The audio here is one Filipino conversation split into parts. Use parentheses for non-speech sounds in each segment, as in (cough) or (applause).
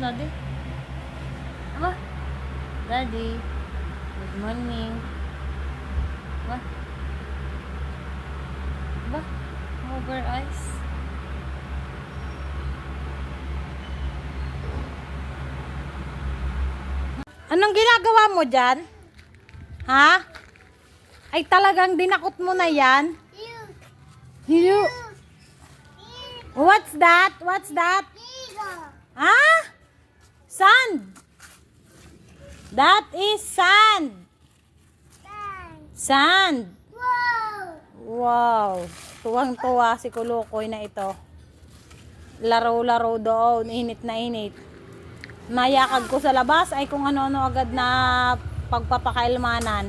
daddy. Aba. Daddy. Good morning. Aba. Aba. Over eyes. Anong ginagawa mo dyan? Ha? Ay talagang dinakot mo na yan? You. What's that? What's that? Ha? Sand. That is sand. Sand. Wow. Tuwang-tuwa si Kulukoy na ito. Laro-laro doon. Init na init. Nayakag ko sa labas ay kung ano-ano agad na pagpapakailmanan.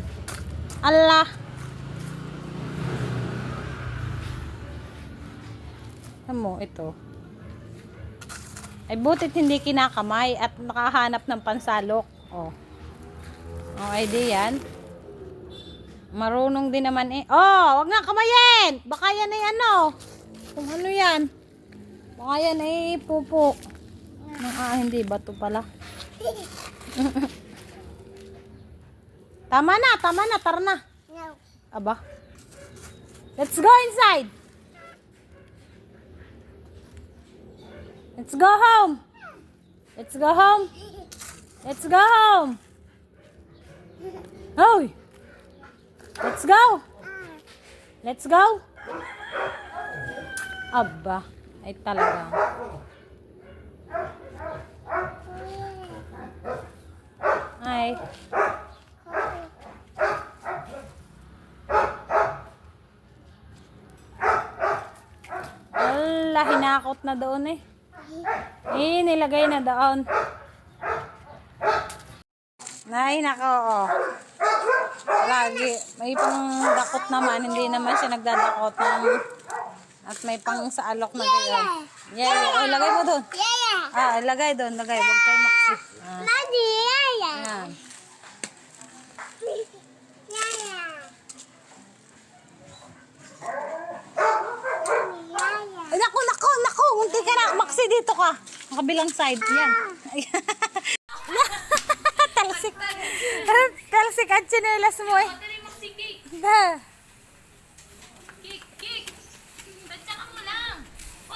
Allah. Ano mo, ito. Ay butit hindi kinakamay at nakahanap ng pansalok. Oh. Oh, ay di yan. Marunong din naman eh. Oh, wag nga kamayin! Baka yan ay ano. Kung ano yan. Baka yan ay pupo. Ah, hindi. Bato pala. (laughs) tama na, tama na. Tara na. Aba. Let's go inside. Let's go home. Let's go home. Let's go home. Hoy. Let's go. Let's go. Aba. Ay talaga. Ay. Ala, hinakot na doon eh. Eh, nilagay na doon. Nay, nako, oh. Lagi, may pang dakot naman, hindi naman siya nagdadakot ng at may pang sa alok na gayon. Yeah, yeah. Oh, lagay mo doon. Ah, lagay doon, lagay. Huwag kayo maksi. Ah, yan. Ka na. Maksi dito ka. Ang kabilang side. Yan. (laughs) Talsik. Talsik ang tsinelas mo eh. Da.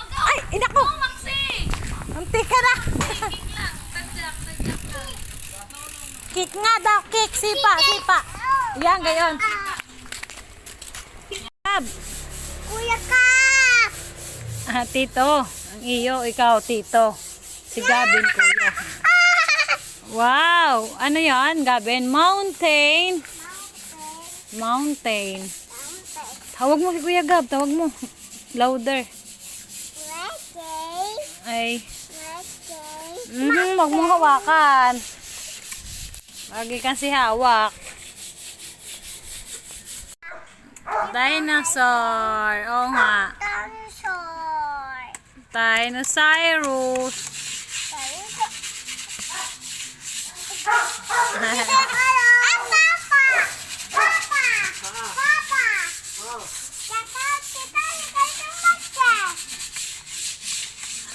Ay, inaku. Munti ka na. Kick nga daw. Kick. Sipa, sipa. Yan, gayon. Kuya ka! Ah, tito. Ang iyo, ikaw, tito. Si Gabin, kuya. Wow! Ano yan, Gabin? Mountain. Mountain. Tawag mo si Kuya Gab, tawag mo. Louder. Ay. Ready? Mhm, wag mong hawakan. Lagi kang si hawak. Dinosaur. Oo nga. Dinosaur. Dinosaurus. Hello. Ah, Papa! Papa! Papa! Kaka, kita nikay tumakta.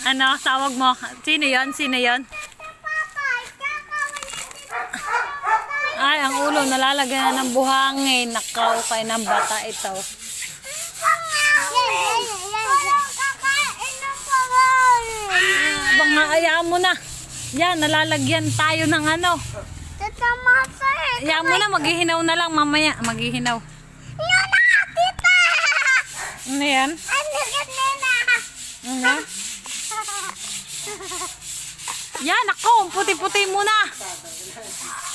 (laughs) ano, tawag mo? Sino yon? Sino yon? Ay, ang ulo nalalagyan na ng buhangin. Nakaw kay ng bata ito. Nga, ayaan mo na. Yan, nalalagyan tayo ng ano. Ayaan mo na, maghihinaw na lang mamaya. Maghihinaw. Ano yan? Ano? Yan, ako, ang puti-puti muna.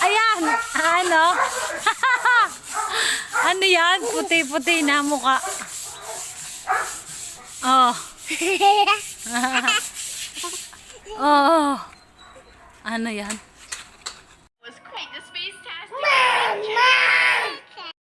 Ayan, ano? (laughs) ano yan? Puti-puti na mukha. Oh. (laughs) oh. Ano yan?